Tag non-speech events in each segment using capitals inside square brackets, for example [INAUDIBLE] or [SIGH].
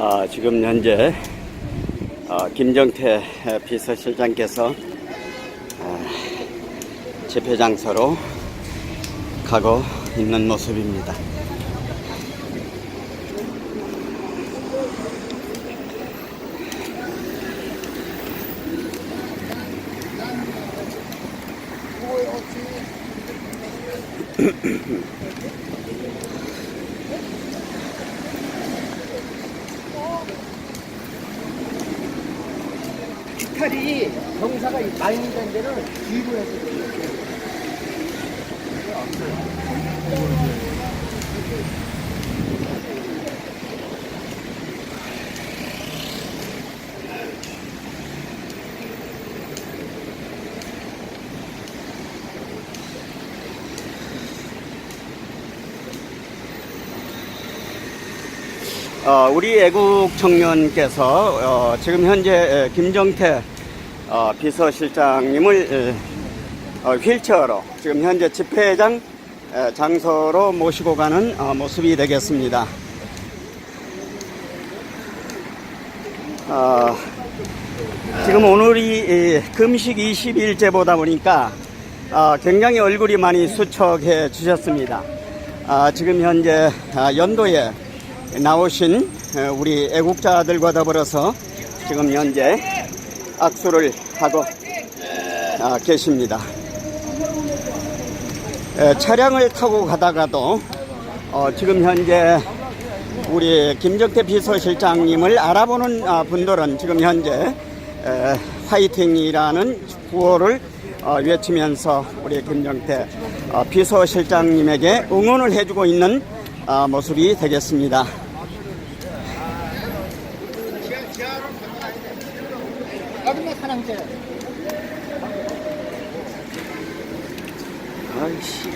아, 지금 현재 아, 김정태 비서실장께서 아, 집회 장소로 가고 있는 모습입니다. [CLEARS THROAT] 이탈이 경사가 많이 된 데는 뒤로 해서 돼요. 어, 우리 애국 청년께서 어, 지금 현재 에, 김정태 어, 비서실장님을 에, 어, 휠체어로 지금 현재 집회장 에, 장소로 모시고 가는 어, 모습이 되겠습니다. 어, 지금 오늘이 이, 금식 20일째보다 보니까 어, 굉장히 얼굴이 많이 수척해 주셨습니다. 아, 지금 현재 아, 연도에 나오신 어, 우리 애국자들과 더불어서 지금 현재 악수를 하고 아, 계십니다. 에, 차량을 타고 가다가도 어, 지금 현재 우리 김정태 비서실장님을 알아보는 아, 분들은 지금 현재 에, 화이팅이라는 구호를 어, 외치면서 우리 김정태 어, 비서실장님에게 응원을 해주고 있는 아, 모습이 되겠습니다. 아이씨.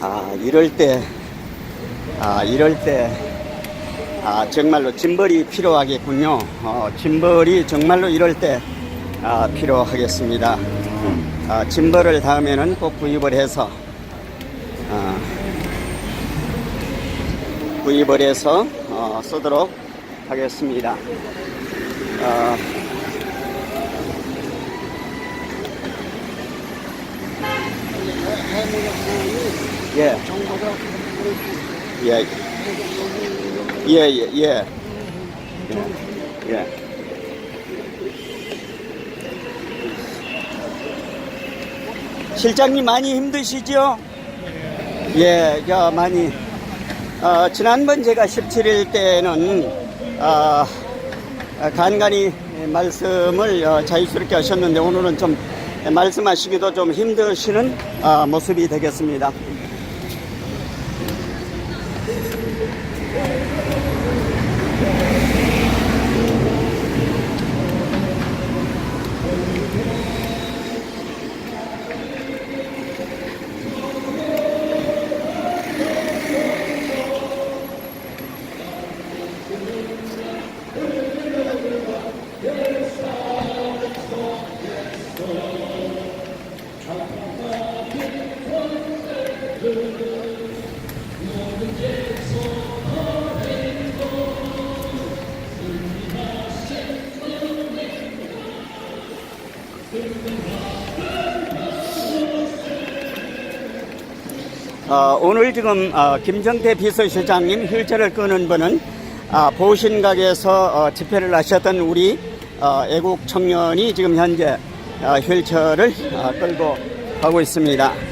아, 이럴 때, 아, 이럴 때, 아, 정말로 짐벌이 필요하겠군요. 어, 짐벌이 정말로 이럴 때, 아, 필요하겠습니다. 아, 짐벌을 다음에는 꼭 구입을 해서, 아, 구입을 해서, 어, 쓰도록 하겠습니다. 어, 예. 예. 예, 예, 예. 예. 실장님 많이 힘드시죠? 예, 저 많이. 어, 지난번 제가 17일 때는 어, 간간히 말씀을 어, 자유스럽게 하셨는데 오늘은 좀 말씀하시기도 좀 힘드시는 어, 모습이 되겠습니다. 어, 오늘 지금 어, 김정태 비서실장님 휠체어를 끄는 분은 아, 보신각에서 어, 집회를 하셨던 우리 어, 애국 청년이 지금 현재 어, 휠체어를 어, 끌고 가고 있습니다.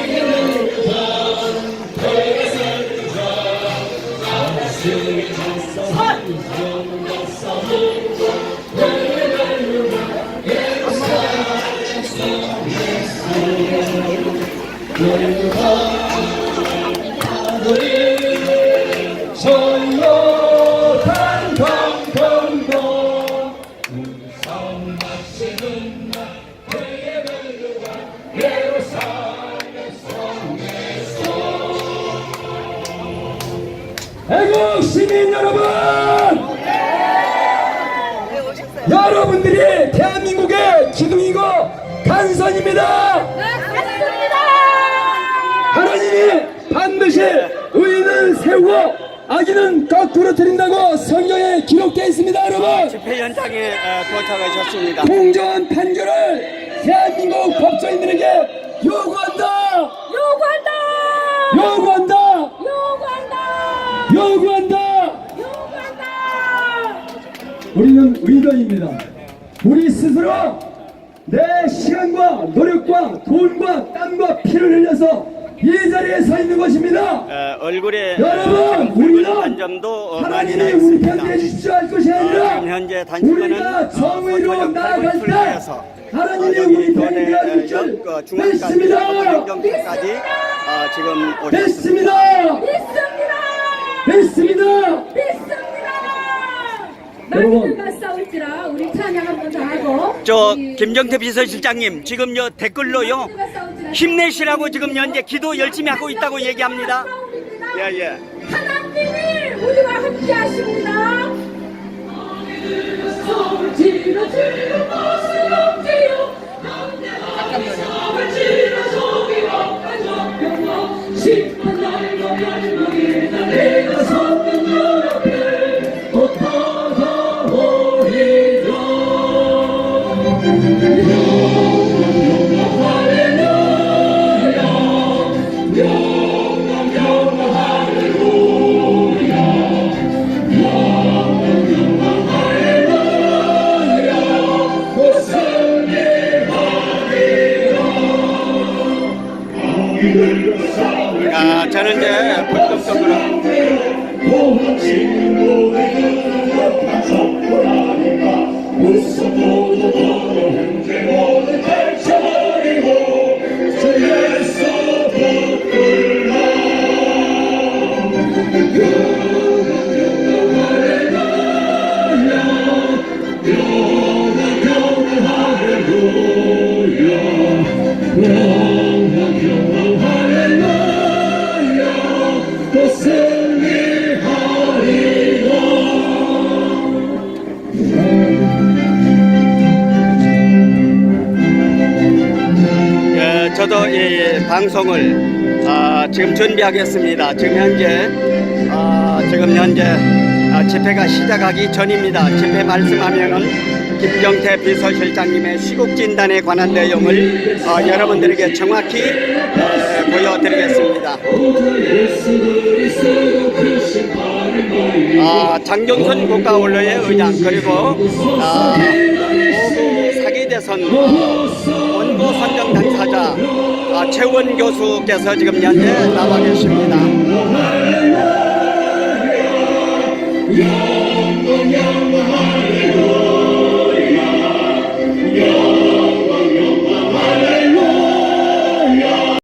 용사를 하나 했세 전로단 경동도 애국 시민 여러분! 여러분들이 대한민국의 기둥이고 간선입니다. 하나님이 반드시 의인은 세우고 악인은 거꾸로 드린다고 성경에 기록되어 있습니다, 여러분. 집회 현장에 어, 도착하셨습니다. 공정한 판결을 대한민국 법조인들에게 요구한다. 요구한다! 요구한다. 요구한다! 요구한다. 요구한다! 우리는 의도입니다. 우리 스스로 내 시간과 노력과 돈과 땀과 피를 흘려서 이 자리에 서 있는 것입니다. 어, 얼굴에 여러분, 우리는 한 점도 어, 하나님이 우리. 편지해 주십시오 할 것이 어, 아니라 지금 현재 우리가 정의로 어, 나아갈 때 하나님이 어, 우리 편이 역 중앙까지 믿습니다. 행정처까지 어, 지금. 믿습니다! 믿습니다. 믿습니다! 여러분. 마귀들과 싸울지라 우리 찬양 한번더 하고 저 김정태 비서실장님 지금 요 댓글로요 힘내시라고 지금 현재 기도 열심히 하고 있다고 얘기합니다. 싸웁니다. 예예. 하나님이 우리와 함께 하십니다. 없지요 아 저는 이제 저도 이 방송을 아, 지금 준비하겠습니다. 지금 현재 아, 지금 현재 아, 집회가 시작하기 전입니다. 집회 말씀하면은 김경태 비서실장님의 시국 진단에 관한 내용을 아, 여러분들에게 정확히 에, 보여드리겠습니다. 아, 장경선 국가원로의 의장 그리고 아, 오구 사기 대선 원고 선정 당사자 아, 최원 교수께서 지금 현재 나와 계십니다.